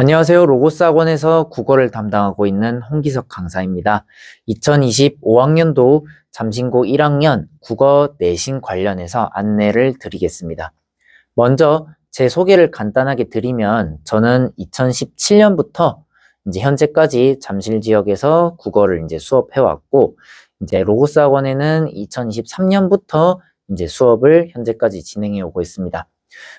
안녕하세요. 로고스 학원에서 국어를 담당하고 있는 홍기석 강사입니다. 2025학년도 잠신고 1학년 국어 내신 관련해서 안내를 드리겠습니다. 먼저 제 소개를 간단하게 드리면 저는 2017년부터 이제 현재까지 잠실 지역에서 국어를 이제 수업해 왔고 이제 로고스 학원에는 2023년부터 이제 수업을 현재까지 진행해 오고 있습니다.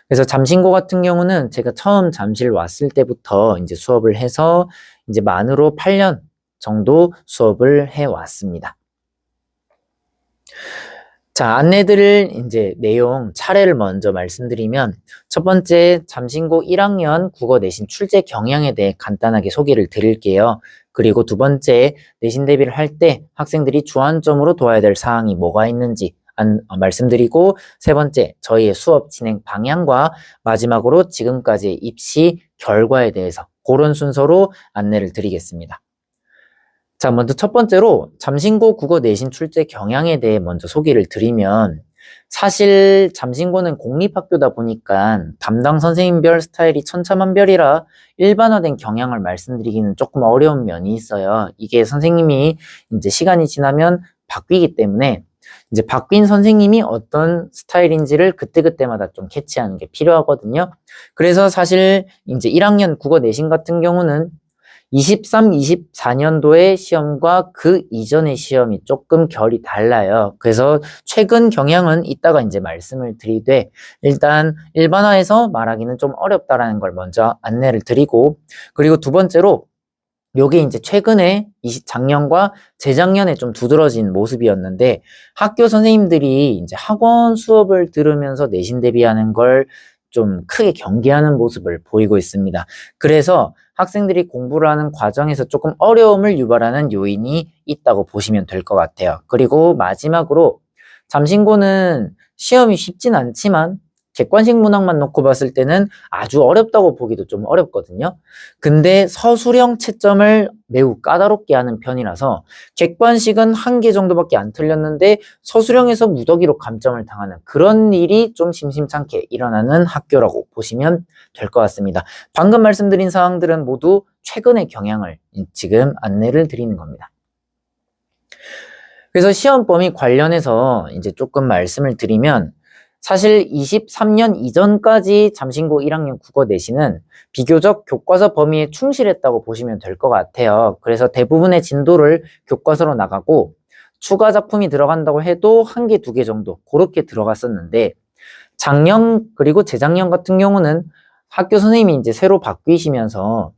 그래서 잠신고 같은 경우는 제가 처음 잠실 왔을 때부터 이제 수업을 해서 이제 만으로 8년 정도 수업을 해 왔습니다. 자, 안내드릴 이제 내용 차례를 먼저 말씀드리면 첫 번째 잠신고 1학년 국어 내신 출제 경향에 대해 간단하게 소개를 드릴게요. 그리고 두 번째 내신 대비를 할 때 학생들이 주안점으로 둬야 될 사항이 뭐가 있는지 안, 어, 말씀드리고 세 번째 저희의 수업 진행 방향과 마지막으로 지금까지의 입시 결과에 대해서 그런 순서로 안내를 드리겠습니다. 자, 먼저 첫 번째로 잠신고 국어 내신 출제 경향에 대해 먼저 소개를 드리면 사실 잠신고는 공립학교다 보니까 담당 선생님별 스타일이 천차만별이라 일반화된 경향을 말씀드리기는 조금 어려운 면이 있어요. 이게 선생님이 이제 시간이 지나면 바뀌기 때문에 이제 바뀐 선생님이 어떤 스타일인지를 그때그때마다 좀 캐치하는 게 필요하거든요. 그래서 사실 이제 1학년 국어 내신 같은 경우는 23, 24년도의 시험과 그 이전의 시험이 조금 결이 달라요. 그래서 최근 경향은 이따가 이제 말씀을 드리되 일단 일반화해서 말하기는 좀 어렵다라는 걸 먼저 안내를 드리고 그리고 두 번째로 요게 이제 최근에 작년과 재작년에 좀 두드러진 모습이었는데 학교 선생님들이 이제 학원 수업을 들으면서 내신 대비하는 걸 좀 크게 경계하는 모습을 보이고 있습니다. 그래서 학생들이 공부를 하는 과정에서 조금 어려움을 유발하는 요인이 있다고 보시면 될 것 같아요. 그리고 마지막으로 잠신고는 시험이 쉽진 않지만 객관식 문항만 놓고 봤을 때는 아주 어렵다고 보기도 좀 어렵거든요. 근데 서술형 채점을 매우 까다롭게 하는 편이라서 객관식은 한 개 정도밖에 안 틀렸는데 서술형에서 무더기로 감점을 당하는 그런 일이 좀 심심찮게 일어나는 학교라고 보시면 될 것 같습니다. 방금 말씀드린 사항들은 모두 최근의 경향을 지금 안내를 드리는 겁니다. 그래서 시험 범위 관련해서 이제 조금 말씀을 드리면 사실 23년 이전까지 잠신고 1학년 국어 내신은 비교적 교과서 범위에 충실했다고 보시면 될 것 같아요. 그래서 대부분의 진도를 교과서로 나가고 추가 작품이 들어간다고 해도 한 개, 두 개 정도 그렇게 들어갔었는데 작년 그리고 재작년 같은 경우는 학교 선생님이 이제 새로 바뀌시면서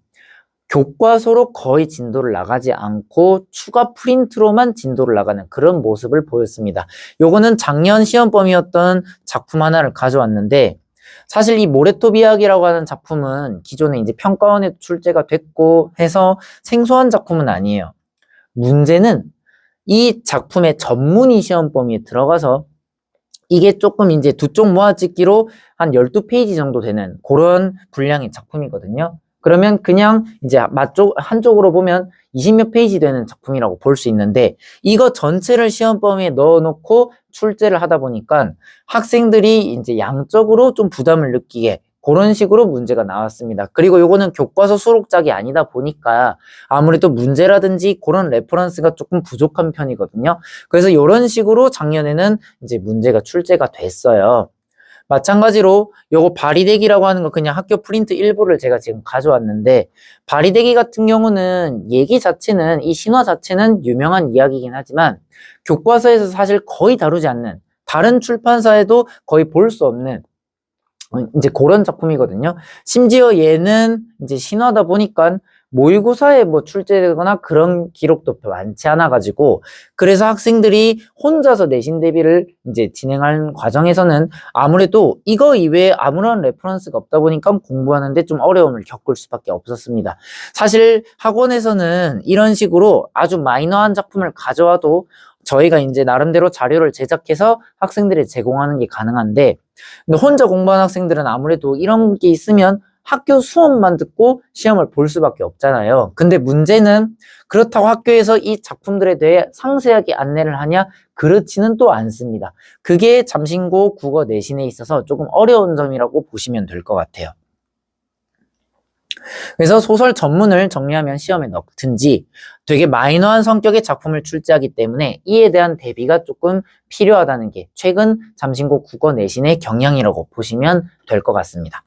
교과서로 거의 진도를 나가지 않고 추가 프린트로만 진도를 나가는 그런 모습을 보였습니다. 요거는 작년 시험범위였던 작품 하나를 가져왔는데 사실 이 이야기라고 하는 작품은 기존에 이제 평가원에 출제가 됐고 해서 생소한 작품은 아니에요. 문제는 이 작품의 전문의 시험 범위에 들어가서 이게 조금 이제 두 쪽 모아찍기로 한 12페이지 정도 되는 그런 분량의 작품이거든요. 그러면 그냥 이제 맞쪽 한쪽으로 보면 20몇 페이지 되는 작품이라고 볼 수 있는데 이거 전체를 시험 범위에 넣어놓고 출제를 하다 보니까 학생들이 이제 양적으로 좀 부담을 느끼게 그런 식으로 문제가 나왔습니다. 그리고 요거는 교과서 수록작이 아니다 보니까 아무래도 문제라든지 그런 레퍼런스가 조금 부족한 편이거든요. 그래서 이런 식으로 작년에는 이제 문제가 출제가 됐어요. 마찬가지로 요거 바리대기라고 하는 거 그냥 학교 프린트 일부를 제가 지금 가져왔는데 바리대기 같은 경우는 얘기 자체는 이 신화 자체는 유명한 이야기이긴 하지만 교과서에서 사실 거의 다루지 않는 다른 출판사에도 거의 볼 수 없는 어, 이제 그런 작품이거든요. 심지어 얘는 이제 신화다 보니까 모의고사에 뭐 출제되거나 그런 기록도 많지 않아 가지고 그래서 학생들이 혼자서 내신 대비를 이제 진행하는 과정에서는 아무래도 이거 이외에 아무런 레퍼런스가 없다 보니까 공부하는데 좀 어려움을 겪을 수밖에 없었습니다. 사실 학원에서는 이런 식으로 아주 마이너한 작품을 가져와도 저희가 이제 나름대로 자료를 제작해서 학생들이 제공하는 게 가능한데 근데 혼자 공부하는 학생들은 아무래도 이런 게 있으면 학교 수업만 듣고 시험을 볼 수밖에 없잖아요. 근데 문제는 그렇다고 학교에서 이 작품들에 대해 상세하게 안내를 하냐? 그렇지는 또 않습니다. 그게 잠신고 국어 내신에 있어서 조금 어려운 점이라고 보시면 될 것 같아요. 그래서 소설 전문을 정리하면 시험에 넣든지 되게 마이너한 성격의 작품을 출제하기 때문에 이에 대한 대비가 조금 필요하다는 게 최근 잠신고 국어 내신의 경향이라고 보시면 될 것 같습니다.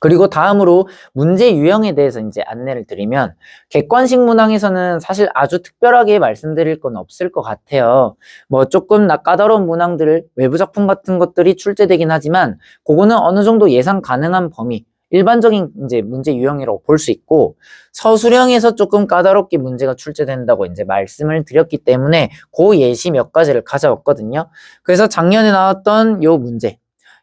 그리고 다음으로 문제 유형에 대해서 이제 안내를 드리면 객관식 문항에서는 사실 아주 특별하게 말씀드릴 건 없을 것 같아요. 뭐 조금 나 까다로운 문항들 외부 작품 같은 것들이 출제되긴 하지만 그거는 어느 정도 예상 가능한 범위 일반적인 이제 문제 유형이라고 볼 수 있고 서술형에서 조금 까다롭게 문제가 출제된다고 이제 말씀을 드렸기 때문에 그 예시 몇 가지를 가져왔거든요. 그래서 작년에 나왔던 요 문제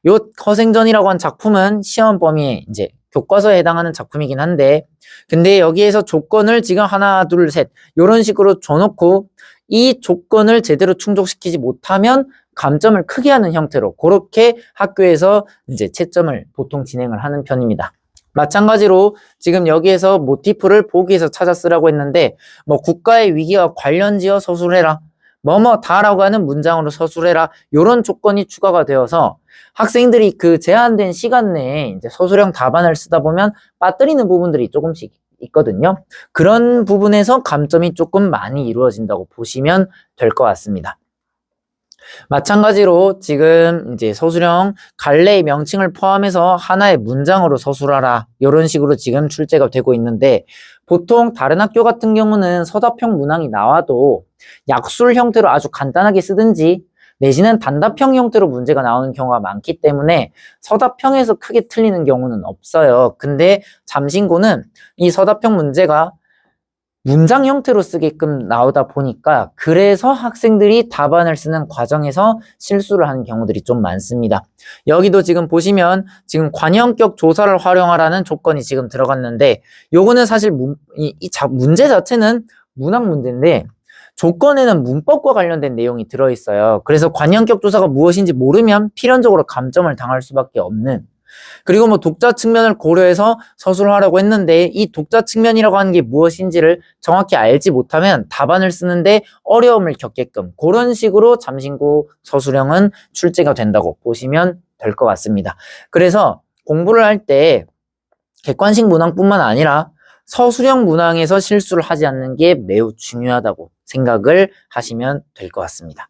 요 허생전이라고 한 작품은 시험 범위에 이제 교과서에 해당하는 작품이긴 한데 근데 여기에서 조건을 지금 하나 둘셋 요런 식으로 줘놓고 이 조건을 제대로 충족시키지 못하면 감점을 크게 하는 형태로 그렇게 학교에서 이제 채점을 보통 진행을 하는 편입니다. 마찬가지로 지금 여기에서 모티프를 보기에서 찾아 쓰라고 했는데 뭐 국가의 위기와 관련지어 서술해라 뭐뭐 다라고 하는 문장으로 서술해라 이런 조건이 추가가 되어서 학생들이 그 제한된 시간 내에 이제 서술형 답안을 쓰다 보면 빠뜨리는 부분들이 조금씩 있거든요. 그런 부분에서 감점이 조금 많이 이루어진다고 보시면 될 것 같습니다. 마찬가지로 지금 이제 서술형 갈래의 명칭을 포함해서 하나의 문장으로 서술하라 이런 식으로 지금 출제가 되고 있는데 보통 다른 학교 같은 경우는 서답형 문항이 나와도 약술 형태로 아주 간단하게 쓰든지 내지는 단답형 형태로 문제가 나오는 경우가 많기 때문에 서답형에서 크게 틀리는 경우는 없어요. 근데 잠신고는 이 서답형 문제가 문장 형태로 쓰게끔 나오다 보니까 그래서 학생들이 답안을 쓰는 과정에서 실수를 하는 경우들이 좀 많습니다. 여기도 지금 보시면 지금 관형격 조사를 활용하라는 조건이 지금 들어갔는데 요거는 사실 문, 이, 이 자, 문제 자체는 문학 문제인데 조건에는 문법과 관련된 내용이 들어있어요. 그래서 관형격 조사가 무엇인지 모르면 필연적으로 감점을 당할 수밖에 없는 그리고 뭐 독자 측면을 고려해서 서술을 하려고 했는데 이 독자 측면이라고 하는 게 무엇인지를 정확히 알지 못하면 답안을 쓰는데 어려움을 겪게끔 그런 식으로 잠신고 서술형은 출제가 된다고 보시면 될 것 같습니다. 그래서 공부를 할 때 객관식 문항뿐만 아니라 서술형 문항에서 실수를 하지 않는 게 매우 중요하다고 생각을 하시면 될 것 같습니다.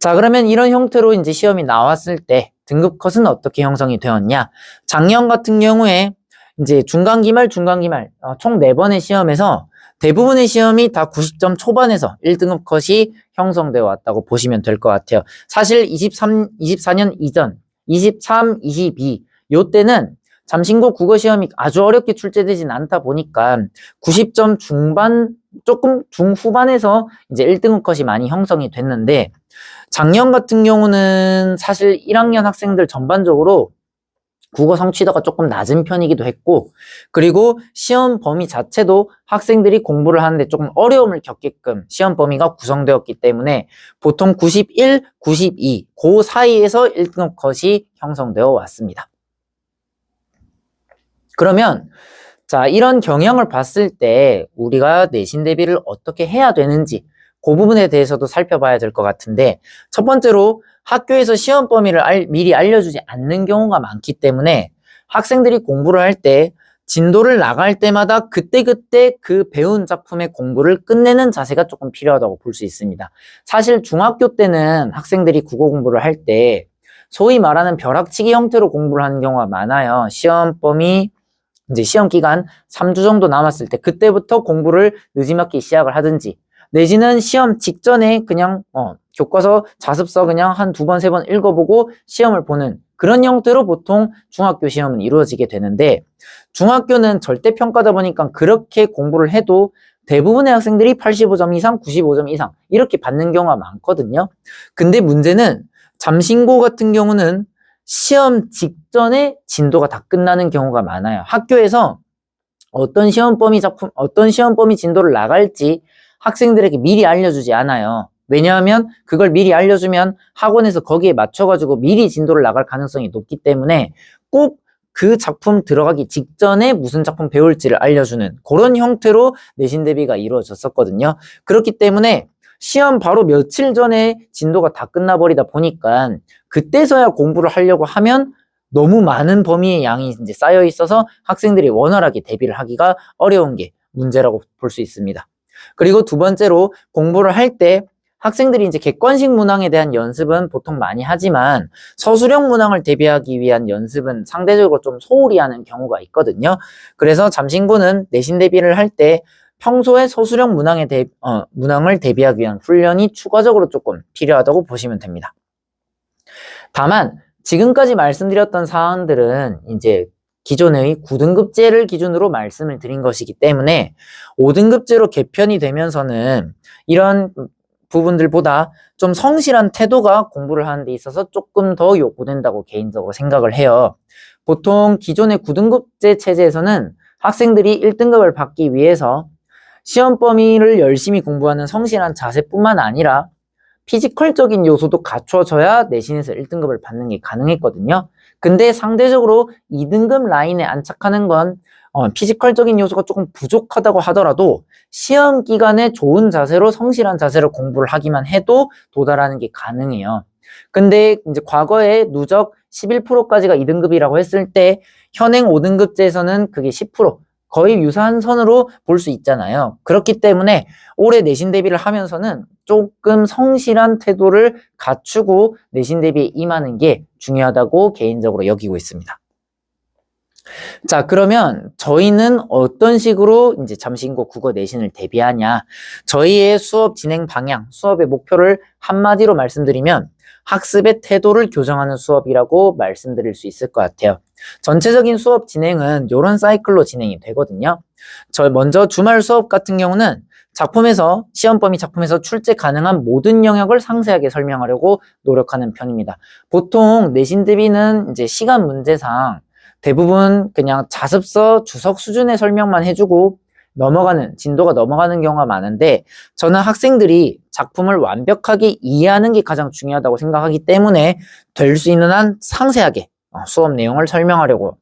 자, 그러면 이런 형태로 이제 시험이 나왔을 때 등급 컷은 어떻게 형성이 되었냐? 작년 같은 경우에 이제 중간 기말, 중간 기말 어, 총 4번의 시험에서 대부분의 시험이 다 90점 초반에서 1등급 컷이 형성되어 왔다고 보시면 될 것 같아요. 사실 23, 24년 이전, 23, 22, 요 때는 잠신고 국어 시험이 아주 어렵게 출제되진 않다 보니까 90점 중반, 조금 중후반에서 이제 1등급 컷이 많이 형성이 됐는데 작년 같은 경우는 사실 1학년 학생들 전반적으로 국어 성취도가 조금 낮은 편이기도 했고 그리고 시험 범위 자체도 학생들이 공부를 하는데 조금 어려움을 겪게끔 시험 범위가 구성되었기 때문에 보통 91, 92, 그 사이에서 1등급 컷이 형성되어 왔습니다. 그러면 자 이런 경향을 봤을 때 우리가 내신 대비를 어떻게 해야 되는지 그 부분에 대해서도 살펴봐야 될 것 같은데 첫 번째로 학교에서 시험 범위를 알, 미리 알려주지 않는 경우가 많기 때문에 학생들이 공부를 할 때 진도를 나갈 때마다 그때그때 그 배운 작품의 공부를 끝내는 자세가 조금 필요하다고 볼 수 있습니다. 사실 중학교 때는 학생들이 국어 공부를 할 때 소위 말하는 벼락치기 형태로 공부를 하는 경우가 많아요. 시험 범위 이제 시험 기간 3주 정도 남았을 때 그때부터 공부를 늦지막히 시작을 하든지 내지는 시험 직전에 그냥 어, 교과서 자습서 그냥 한 두 번, 세 번 읽어보고 시험을 보는 그런 형태로 보통 중학교 시험은 이루어지게 되는데 중학교는 절대 평가다 보니까 그렇게 공부를 해도 대부분의 학생들이 85점 이상, 95점 이상 이렇게 받는 경우가 많거든요. 근데 문제는 잠신고 같은 경우는 시험 직전에 진도가 다 끝나는 경우가 많아요. 학교에서 어떤 시험 범위 작품, 어떤 시험 범위 진도를 나갈지 학생들에게 미리 알려주지 않아요. 왜냐하면 그걸 미리 알려주면 학원에서 거기에 맞춰가지고 미리 진도를 나갈 가능성이 높기 때문에 꼭 그 작품 들어가기 직전에 무슨 작품 배울지를 알려주는 그런 형태로 내신 대비가 이루어졌었거든요. 그렇기 때문에 시험 바로 며칠 전에 진도가 다 끝나버리다 보니까 그때서야 공부를 하려고 하면 너무 많은 범위의 양이 이제 쌓여 있어서 학생들이 원활하게 대비를 하기가 어려운 게 문제라고 볼 수 있습니다. 그리고 두 번째로 공부를 할 때 학생들이 이제 객관식 문항에 대한 연습은 보통 많이 하지만 서술형 문항을 대비하기 위한 연습은 상대적으로 좀 소홀히 하는 경우가 있거든요. 그래서 잠신구는 내신 대비를 할때 평소에 서술형 문항에 대, 어, 문항을 대비하기 위한 훈련이 추가적으로 조금 필요하다고 보시면 됩니다. 다만 지금까지 말씀드렸던 사항들은 이제 기존의 9등급제를 기준으로 말씀을 드린 것이기 때문에 5등급제로 개편이 되면서는 이런 부분들보다 좀 성실한 태도가 공부를 하는 데 있어서 조금 더 요구된다고 개인적으로 생각을 해요. 보통 기존의 9등급제 체제에서는 학생들이 1등급을 받기 위해서 시험 범위를 열심히 공부하는 성실한 자세뿐만 아니라 피지컬적인 요소도 갖춰져야 내신에서 1등급을 받는 게 가능했거든요. 근데 상대적으로 2등급 라인에 안착하는 건 어, 피지컬적인 요소가 조금 부족하다고 하더라도 시험 기간에 좋은 자세로 성실한 자세로 공부를 하기만 해도 도달하는 게 가능해요. 근데 이제 과거에 누적 11%까지가 2등급이라고 했을 때 현행 5등급제에서는 그게 10% 거의 유사한 선으로 볼 수 있잖아요. 그렇기 때문에 올해 내신 대비를 하면서는 조금 성실한 태도를 갖추고 내신 대비에 임하는 게 중요하다고 개인적으로 여기고 있습니다. 자, 그러면 저희는 어떤 식으로 이제 잠신고 국어 내신을 대비하냐? 저희의 수업 진행 방향, 수업의 목표를 한마디로 말씀드리면 학습의 태도를 교정하는 수업이라고 말씀드릴 수 있을 것 같아요. 전체적인 수업 진행은 이런 사이클로 진행이 되거든요. 저 먼저 주말 수업 같은 경우는 작품에서 시험 범위 작품에서 출제 가능한 모든 영역을 상세하게 설명하려고 노력하는 편입니다. 보통 내신 대비는 이제 시간 문제상 대부분 그냥 자습서 주석 수준의 설명만 해주고 넘어가는 진도가 넘어가는 경우가 많은데 저는 학생들이 작품을 완벽하게 이해하는 게 가장 중요하다고 생각하기 때문에 될 수 있는 한 상세하게 어, 수업 내용을 설명하려고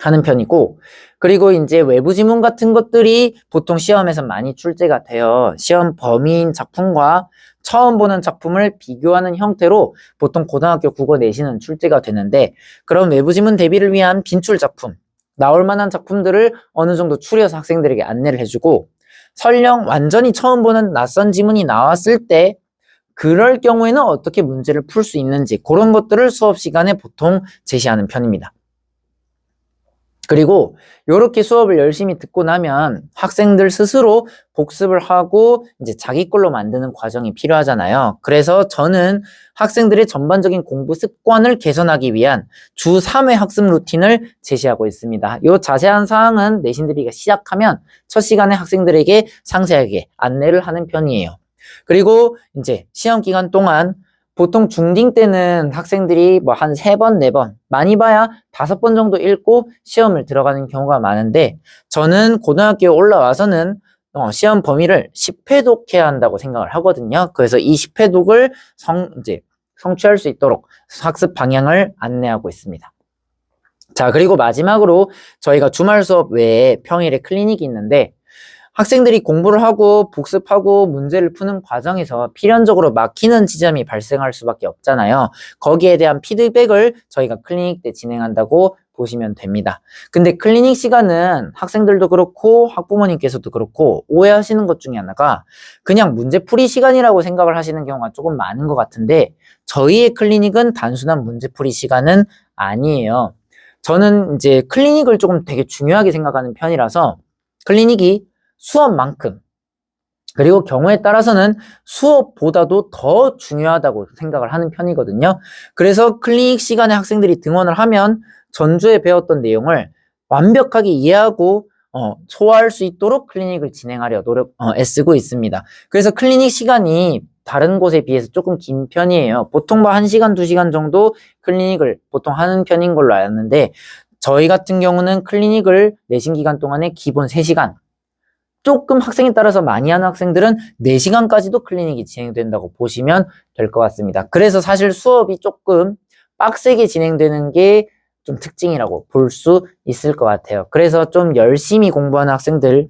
하는 편이고 그리고 이제 외부 지문 같은 것들이 보통 시험에서 많이 출제가 되어 시험 범위인 작품과 처음 보는 작품을 비교하는 형태로 보통 고등학교 국어 내신은 출제가 되는데 그런 외부 지문 대비를 위한 빈출 작품 나올 만한 작품들을 어느 정도 추려서 학생들에게 안내를 해주고 설령 완전히 처음 보는 낯선 지문이 나왔을 때 그럴 경우에는 어떻게 문제를 풀 수 있는지 그런 것들을 수업 시간에 보통 제시하는 편입니다. 그리고 이렇게 수업을 열심히 듣고 나면 학생들 스스로 복습을 하고 이제 자기 걸로 만드는 과정이 필요하잖아요. 그래서 저는 학생들의 전반적인 공부 습관을 개선하기 위한 주 3회 학습 루틴을 제시하고 있습니다. 이 자세한 사항은 내신 대비가 시작하면 첫 시간에 학생들에게 상세하게 안내를 하는 편이에요. 그리고 이제 시험 기간 동안 보통 중딩 때는 학생들이 뭐 한 세 번, 네 번, 많이 봐야 다섯 번 정도 읽고 시험을 들어가는 경우가 많은데 저는 고등학교에 올라와서는 어, 시험 범위를 10회독 해야 한다고 생각을 하거든요. 그래서 이 10회독을 성, 이제 성취할 수 있도록 학습 방향을 안내하고 있습니다. 자, 그리고 마지막으로 저희가 주말 수업 외에 평일에 클리닉이 있는데 학생들이 공부를 하고 복습하고 문제를 푸는 과정에서 필연적으로 막히는 지점이 발생할 수밖에 없잖아요. 거기에 대한 피드백을 저희가 클리닉 때 진행한다고 보시면 됩니다. 근데 클리닉 시간은 학생들도 그렇고 학부모님께서도 그렇고 오해하시는 것 중에 하나가 그냥 문제풀이 시간이라고 생각을 하시는 경우가 조금 많은 것 같은데 저희의 클리닉은 단순한 문제풀이 시간은 아니에요. 저는 이제 클리닉을 조금 되게 중요하게 생각하는 편이라서 클리닉이 수업만큼 그리고 경우에 따라서는 수업보다도 더 중요하다고 생각을 하는 편이거든요. 그래서 클리닉 시간에 학생들이 등원을 하면 전주에 배웠던 내용을 완벽하게 이해하고 어, 소화할 수 있도록 클리닉을 진행하려 노력, 어, 애쓰고 있습니다. 그래서 클리닉 시간이 다른 곳에 비해서 조금 긴 편이에요. 보통 뭐 1시간, 2시간 정도 클리닉을 보통 하는 편인 걸로 알았는데 저희 같은 경우는 클리닉을 내신 기간 동안에 기본 3시간 조금 학생에 따라서 많이 하는 학생들은 4시간까지도 클리닉이 진행된다고 보시면 될 것 같습니다. 그래서 사실 수업이 조금 빡세게 진행되는 게 좀 특징이라고 볼 수 있을 것 같아요. 그래서 좀 열심히 공부하는 학생들,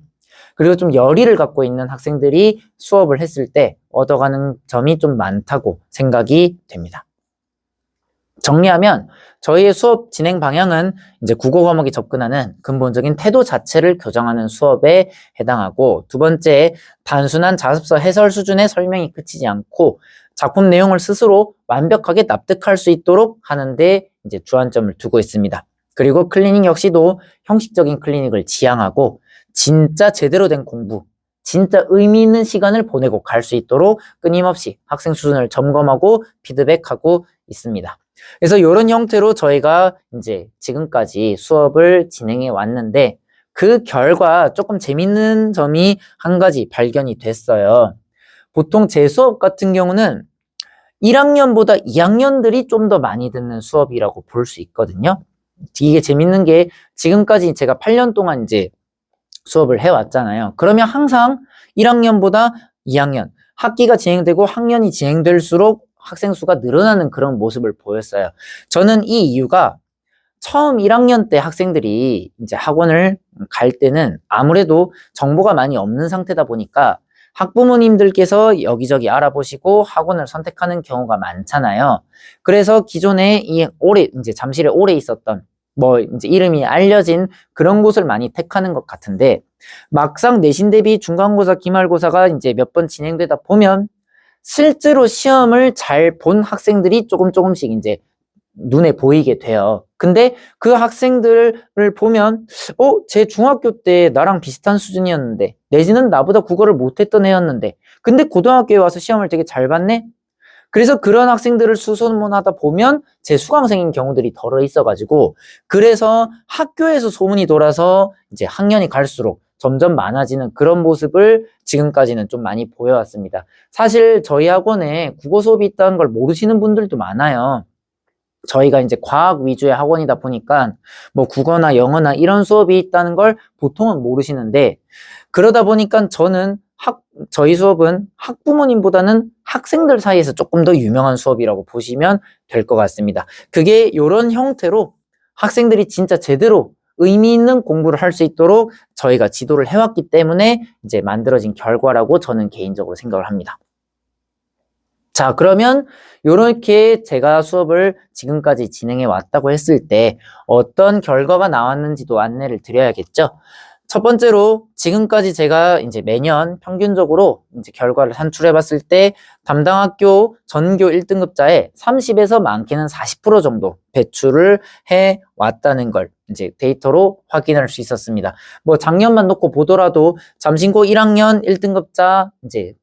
그리고 좀 열의를 갖고 있는 학생들이 수업을 했을 때 얻어가는 점이 좀 많다고 생각이 됩니다. 정리하면 저희의 수업 진행 방향은 이제 국어 과목에 접근하는 근본적인 태도 자체를 교정하는 수업에 해당하고 두 번째 단순한 자습서 해설 수준의 설명이 그치지 않고 작품 내용을 스스로 완벽하게 납득할 수 있도록 하는데 이제 주안점을 두고 있습니다. 그리고 클리닉 역시도 형식적인 클리닉을 지향하고 진짜 제대로 된 공부, 진짜 의미 있는 시간을 보내고 갈 수 있도록 끊임없이 학생 수준을 점검하고 피드백하고 있습니다. 그래서 이런 형태로 저희가 이제 지금까지 수업을 진행해 왔는데 그 결과 조금 재밌는 점이 한 가지 발견이 됐어요. 보통 제 수업 같은 경우는 1학년보다 2학년들이 좀 더 많이 듣는 수업이라고 볼 수 있거든요. 이게 재밌는 게 지금까지 제가 8년 동안 이제 수업을 해왔잖아요. 그러면 항상 1학년보다 2학년, 학기가 진행되고 학년이 진행될수록 학생 수가 늘어나는 그런 모습을 보였어요. 저는 이 이유가 처음 1학년 때 학생들이 이제 학원을 갈 때는 아무래도 정보가 많이 없는 상태다 보니까 학부모님들께서 여기저기 알아보시고 학원을 선택하는 경우가 많잖아요. 그래서 기존에 이 오래 이제 잠실에 오래 있었던 뭐 이제 이름이 알려진 그런 곳을 많이 택하는 것 같은데 막상 내신 대비 중간고사, 기말고사가 이제 몇 번 진행되다 보면 실제로 시험을 잘 본 학생들이 조금 조금씩 이제 눈에 보이게 돼요. 근데 그 학생들을 보면, 어, 제 중학교 때 나랑 비슷한 수준이었는데, 내지는 나보다 국어를 못했던 애였는데, 근데 고등학교에 와서 시험을 되게 잘 봤네? 그래서 그런 학생들을 수소문하다 보면 제 수강생인 경우들이 덜어 있어가지고, 그래서 학교에서 소문이 돌아서 이제 학년이 갈수록 점점 많아지는 그런 모습을 지금까지는 좀 많이 보여왔습니다. 사실 저희 학원에 국어 수업이 있다는 걸 모르시는 분들도 많아요. 저희가 이제 과학 위주의 학원이다 보니까 뭐 국어나 영어나 이런 수업이 있다는 걸 보통은 모르시는데 그러다 보니까 저는 학, 저희 수업은 학부모님보다는 학생들 사이에서 조금 더 유명한 수업이라고 보시면 될 것 같습니다. 그게 이런 형태로 학생들이 진짜 제대로 의미 있는 공부를 할 수 있도록 저희가 지도를 해왔기 때문에 이제 만들어진 결과라고 저는 개인적으로 생각을 합니다. 자, 그러면 이렇게 제가 수업을 지금까지 진행해 왔다고 했을 때 어떤 결과가 나왔는지도 안내를 드려야겠죠. 첫 번째로 지금까지 제가 이제 매년 평균적으로 이제 결과를 산출해 봤을 때 담당 학교 전교 1등급자의 30에서 많게는 40% 정도 배출을 해 왔다는 걸 이제 데이터로 확인할 수 있었습니다. 뭐 작년만 놓고 보더라도 잠신고 1학년 1등급자 이제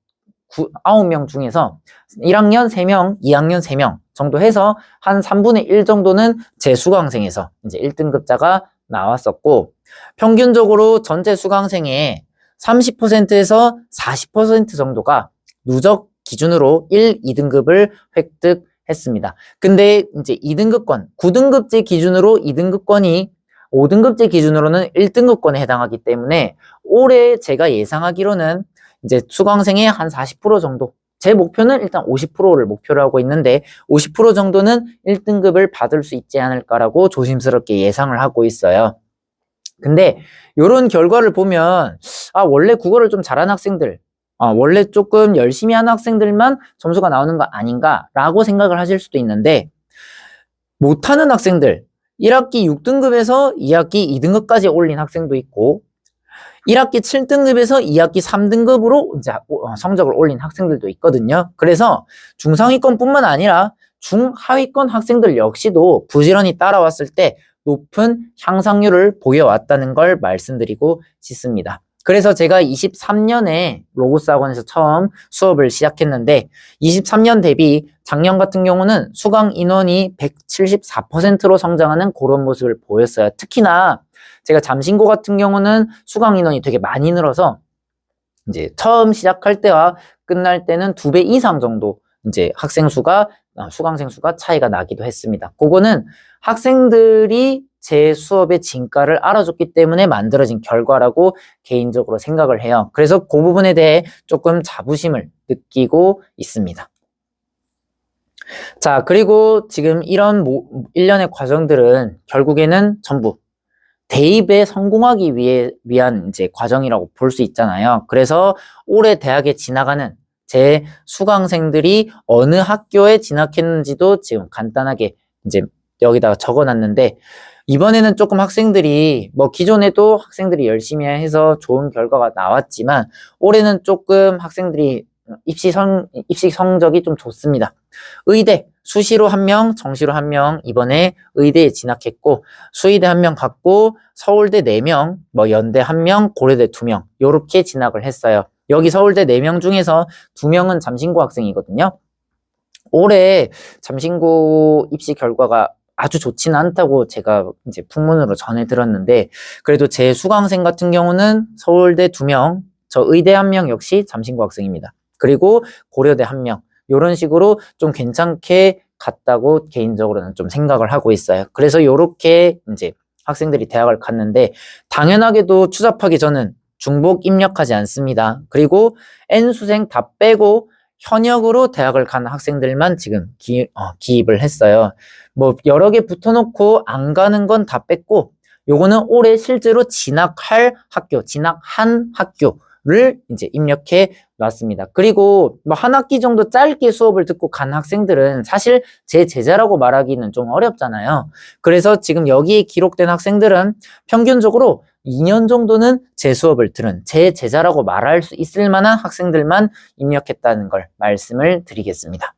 9, 9명 중에서 1학년 3명, 2학년 3명 정도 해서 한 3분의 1 정도는 제 수강생에서 이제 1등급자가 나왔었고 평균적으로 전체 수강생의 30%에서 40% 정도가 누적 기준으로 1, 2등급을 획득 했습니다. 근데 이제 2등급권, 9등급제 기준으로 2등급권이 5등급제 기준으로는 1등급권에 해당하기 때문에 올해 제가 예상하기로는 이제 수강생의 한 40% 정도 제 목표는 일단 50%를 목표로 하고 있는데 50% 정도는 1등급을 받을 수 있지 않을까라고 조심스럽게 예상을 하고 있어요. 근데 이런 결과를 보면 아 원래 국어를 좀 잘하는 학생들 아, 원래 조금 열심히 하는 학생들만 점수가 나오는 거 아닌가라고 생각을 하실 수도 있는데 못하는 학생들 1학기 6등급에서 2학기 2등급까지 올린 학생도 있고 1학기 7등급에서 2학기 3등급으로 이제 어, 성적을 올린 학생들도 있거든요. 그래서 중상위권뿐만 아니라 중하위권 학생들 역시도 부지런히 따라왔을 때 높은 향상률을 보여왔다는 걸 말씀드리고 싶습니다. 그래서 제가 23년에 로고스 학원에서 처음 수업을 시작했는데 23년 대비 작년 같은 경우는 수강 인원이 174%로 성장하는 그런 모습을 보였어요. 특히나 제가 잠신고 같은 경우는 수강 인원이 되게 많이 늘어서 이제 처음 시작할 때와 끝날 때는 두 배 이상 정도 이제 학생 수가 어, 수강생 수가 차이가 나기도 했습니다. 그거는 학생들이 제 수업의 진가를 알아줬기 때문에 만들어진 결과라고 개인적으로 생각을 해요. 그래서 그 부분에 대해 조금 자부심을 느끼고 있습니다. 자, 그리고 지금 이런 일련의 과정들은 결국에는 전부 대입에 성공하기 위해, 위한 이제 과정이라고 볼 수 있잖아요. 그래서 올해 대학에 지나가는 제 수강생들이 어느 학교에 진학했는지도 지금 간단하게 이제 여기다가 적어놨는데 이번에는 조금 학생들이 뭐 기존에도 학생들이 열심히 해서 좋은 결과가 나왔지만 올해는 조금 학생들이 입시 성 입시 성적이 좀 좋습니다. 의대 수시로 한 명, 정시로 한 명 이번에 의대에 진학했고 수의대 한 명 갔고 서울대 네 명, 뭐 연대 한 명, 고려대 두 명 요렇게 진학을 했어요. 여기 서울대 네명 중에서 두 명은 잠신고 학생이거든요. 올해 잠신고 입시 결과가 아주 좋지는 않다고 제가 이제 풍문으로 전해 들었는데 그래도 제 수강생 같은 경우는 서울대 두 명, 저 의대 한명 역시 잠신고 학생입니다. 그리고 고려대 한 명. 이런 식으로 좀 괜찮게 갔다고 개인적으로는 좀 생각을 하고 있어요. 그래서 요렇게 이제 학생들이 대학을 갔는데 당연하게도 추잡하게 저는 중복 입력하지 않습니다. 그리고 N수생 다 빼고 현역으로 대학을 간 학생들만 지금 기, 어, 기입을 했어요. 뭐 여러 개 붙어놓고 안 가는 건 다 뺐고 요거는 올해 실제로 진학할 학교, 진학한 학교를 이제 입력해 놨습니다. 그리고 뭐 한 학기 정도 짧게 수업을 듣고 간 학생들은 사실 제 제자라고 말하기는 좀 어렵잖아요. 그래서 지금 여기에 기록된 학생들은 평균적으로 2년 정도는 제 수업을 들은 제 제자라고 말할 수 있을 만한 학생들만 입력했다는 걸 말씀을 드리겠습니다.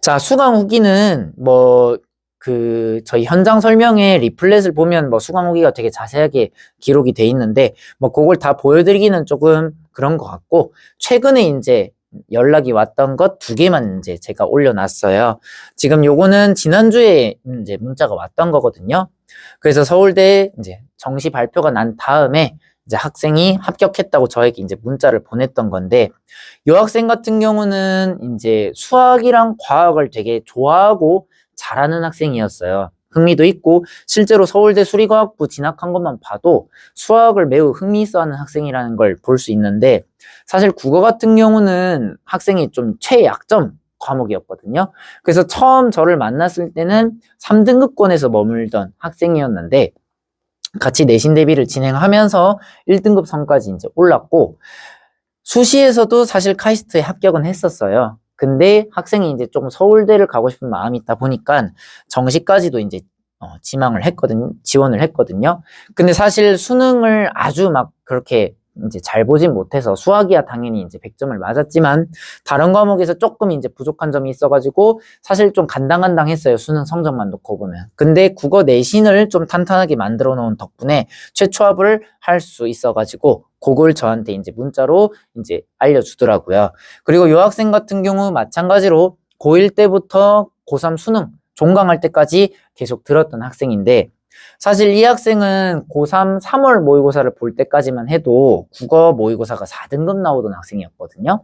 자, 수강 후기는 뭐, 그, 저희 현장 설명에 리플렛을 보면 뭐 수강 후기가 되게 자세하게 기록이 돼 있는데, 뭐, 그걸 다 보여드리기는 조금 그런 것 같고, 최근에 이제 연락이 왔던 것 두 개만 이제 제가 올려놨어요. 지금 요거는 지난주에 이제 문자가 왔던 거거든요. 그래서 서울대 이제 정시 발표가 난 다음에 이제 학생이 합격했다고 저에게 이제 문자를 보냈던 건데, 이 학생 같은 경우는 이제 수학이랑 과학을 되게 좋아하고 잘하는 학생이었어요. 흥미도 있고, 실제로 서울대 수리과학부 진학한 것만 봐도 수학을 매우 흥미 있어 하는 학생이라는 걸 볼 수 있는데, 사실 국어 같은 경우는 학생이 좀 최약점 과목이었거든요. 그래서 처음 저를 만났을 때는 3등급권에서 머물던 학생이었는데, 같이 내신 대비를 진행하면서 1등급 선까지 이제 올랐고, 수시에서도 사실 카이스트에 합격은 했었어요. 근데 학생이 이제 조금 서울대를 가고 싶은 마음이 있다 보니까 정시까지도 이제 어, 지망을 했거든, 지원을 했거든요. 근데 사실 수능을 아주 막 그렇게 이제 잘 보진 못해서 수학이야 당연히 이제 100점을 맞았지만 다른 과목에서 조금 이제 부족한 점이 있어가지고 사실 좀 간당간당했어요. 수능 성적만 놓고 보면. 근데 국어 내신을 좀 탄탄하게 만들어 놓은 덕분에 최초합을 할 수 있어가지고 그걸 저한테 이제 문자로 이제 알려주더라고요. 그리고 이 학생 같은 경우 마찬가지로 고1 때부터 고3 수능 종강할 때까지 계속 들었던 학생인데 사실 이 학생은 고3 3월 모의고사를 볼 때까지만 해도 국어 모의고사가 4등급 나오던 학생이었거든요.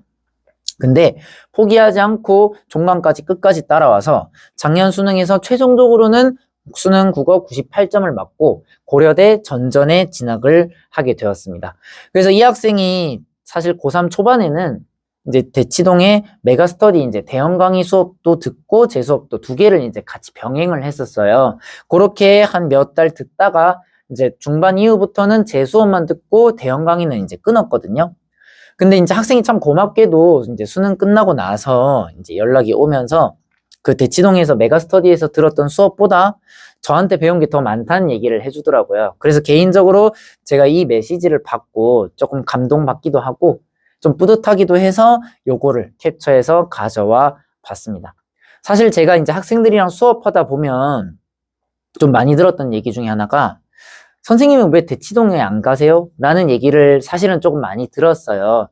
근데 포기하지 않고 종강까지 끝까지 따라와서 작년 수능에서 최종적으로는 수능 국어 98점을 맞고 고려대 전전에 진학을 하게 되었습니다. 그래서 이 학생이 사실 고3 초반에는 이제 대치동에 메가스터디 이제 대형 강의 수업도 듣고 제 수업도 두 개를 이제 같이 병행을 했었어요. 그렇게 한 몇 달 듣다가 이제 중반 이후부터는 제 수업만 듣고 대형 강의는 이제 끊었거든요. 근데 이제 학생이 참 고맙게도 이제 수능 끝나고 나서 이제 연락이 오면서 그 대치동에서 메가스터디에서 들었던 수업보다 저한테 배운 게 더 많다는 얘기를 해주더라고요. 그래서 개인적으로 제가 이 메시지를 받고 조금 감동받기도 하고 좀 뿌듯하기도 해서 요거를 캡처해서 가져와 봤습니다. 사실 제가 이제 학생들이랑 수업하다 보면 좀 많이 들었던 얘기 중에 하나가 선생님은 왜 대치동에 안 가세요? 라는 얘기를 사실은 조금 많이 들었어요.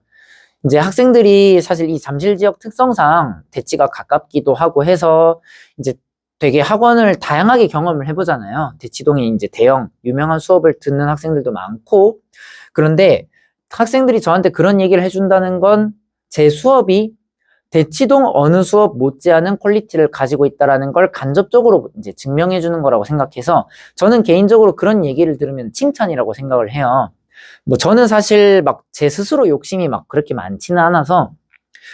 이제 학생들이 사실 이 잠실 지역 특성상 대치가 가깝기도 하고 해서 이제 되게 학원을 다양하게 경험을 해보잖아요. 대치동에 이제 대형 유명한 수업을 듣는 학생들도 많고 그런데 학생들이 저한테 그런 얘기를 해준다는 건 제 수업이 대치동 어느 수업 못지않은 퀄리티를 가지고 있다라는 걸 간접적으로 이제 증명해 주는 거라고 생각해서 저는 개인적으로 그런 얘기를 들으면 칭찬이라고 생각을 해요. 뭐 저는 사실 막 제 스스로 욕심이 막 그렇게 많지는 않아서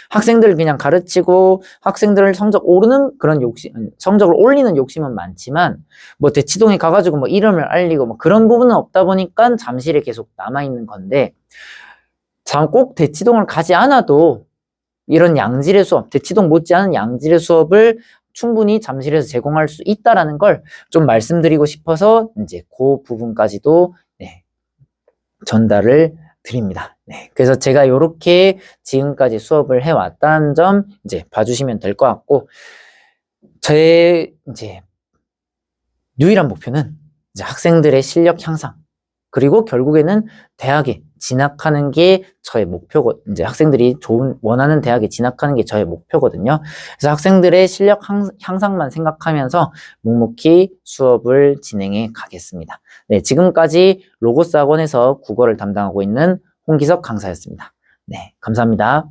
학생들 그냥 가르치고 학생들 성적 오르는 그런 욕심, 성적을 올리는 욕심은 많지만 뭐 대치동에 가가지고 뭐 이름을 알리고 뭐 그런 부분은 없다 보니까 잠실에 계속 남아있는 건데 꼭 대치동을 가지 않아도 이런 양질의 수업, 대치동 못지않은 양질의 수업을 충분히 잠실에서 제공할 수 있다라는 걸 좀 말씀드리고 싶어서 이제 그 부분까지도 네, 전달을 드립니다. 네, 그래서 제가 이렇게 지금까지 수업을 해왔다는 점 이제 봐주시면 될 것 같고 제 이제 유일한 목표는 이제 학생들의 실력 향상 그리고 결국에는 대학에 진학하는 게 저의 목표고 이제 학생들이 좋은 원하는 대학에 진학하는 게 저의 목표거든요. 그래서 학생들의 실력 향- 향상만 생각하면서 묵묵히 수업을 진행해 가겠습니다. 네, 지금까지 로고스 학원에서 국어를 담당하고 있는 홍기석 강사였습니다. 네, 감사합니다.